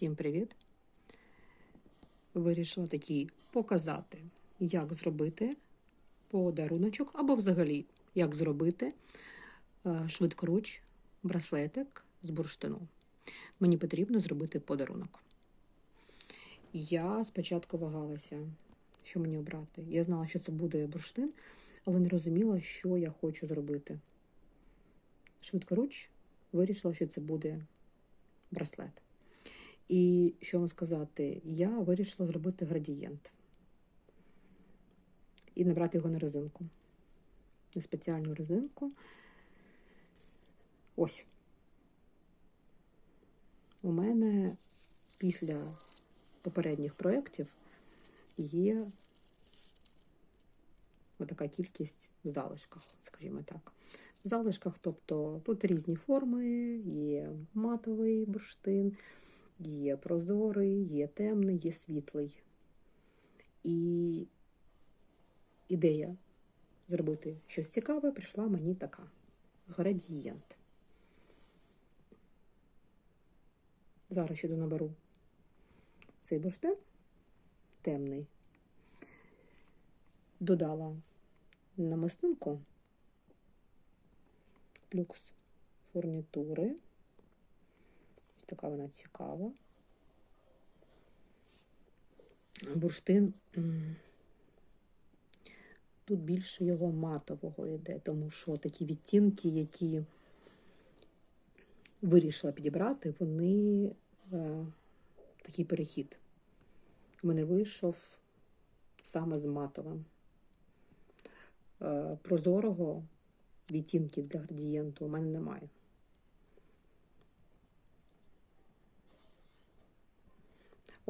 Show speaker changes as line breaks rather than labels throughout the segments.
Всім привіт! Вирішила такі показати, як зробити подаруночок, або взагалі, як зробити е, швидкоруч браслетик з бурштину. Мені потрібно зробити подарунок. Я спочатку вагалася, що мені обрати. Я знала, що це буде бурштин, але не розуміла, що я хочу зробити. Швидкоруч вирішила, що це буде браслет. І що вам сказати, я вирішила зробити градієнт і набрати його на резинку. На спеціальну резинку. Ось. У мене після попередніх проєктів є отака кількість в залишках, скажімо так. В залишках, тобто тут різні форми, є матовий бурштин, є прозорий, є темний, є світлий. І ідея зробити щось цікаве прийшла мені така: градієнт. Зараз ще наберу цей бурштин темний, додала намистинку люкс фурнітури. Така вона цікава. Бурштин тут більше його матового йде, тому що такі відтінки, які вирішила підібрати, вони е, такий перехід. У мене вийшов саме з матовим. Е, прозорого відтінків для градієнту у мене немає.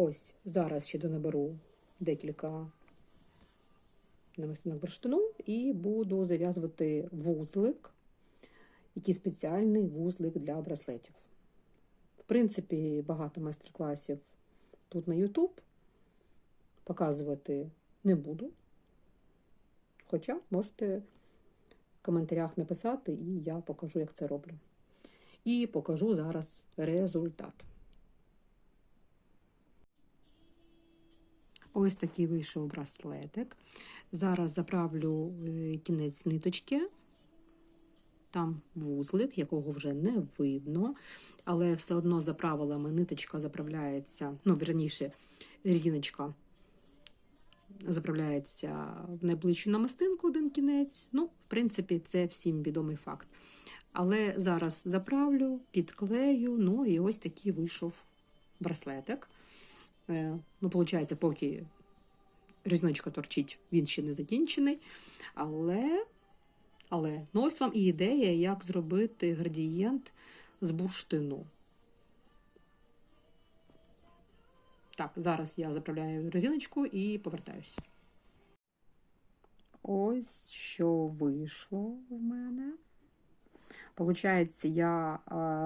Ось, зараз ще донаберу декілька намистинок бурштину і буду зав'язувати вузлик, який спеціальний вузлик для браслетів. В принципі, багато майстер-класів тут на YouTube показувати не буду. Хоча можете в коментарях написати, і я покажу, як це роблю. І покажу зараз результат. Ось такий вийшов браслетик. Зараз заправлю е, кінець ниточки, там вузлик, якого вже не видно, але все одно заправилами ниточка заправляється, ну, верніше, резиночка заправляється в найближчу намистинку один кінець. Ну, в принципі, це всім відомий факт. Але зараз заправлю, підклею, ну і ось такий вийшов браслетик. Е, ну, виходить, поки різночка торчить, він ще не закінчений. Але, але, ну ось вам і ідея, як зробити градієнт з бурштину. Так, зараз я заправляю резиночку і повертаюсь. Ось що вийшло в мене. Получається, я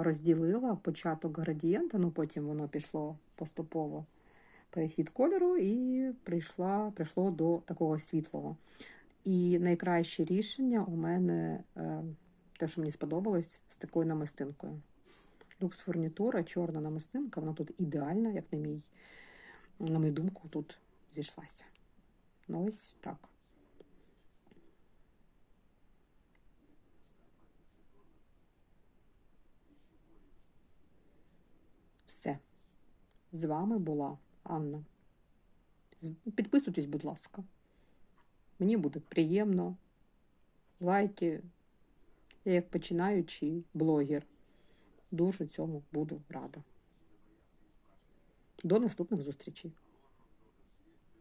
розділила початок градієнта, ну потім воно пішло поступово перехід кольору, і прийшла, прийшло до такого світлого. І найкраще рішення у мене е, те, що мені сподобалось, з такою намистинкою. Люкс фурнітура, чорна намистинка, вона тут ідеальна, як на мій, на мою думку, тут зійшлася. Ну, ось так. Все. З вами була Анна. Підписуйтесь, будь ласка. Мені буде приємно. Лайки. Я як починаючий блогер. Дуже цьому буду рада. До наступних зустрічей!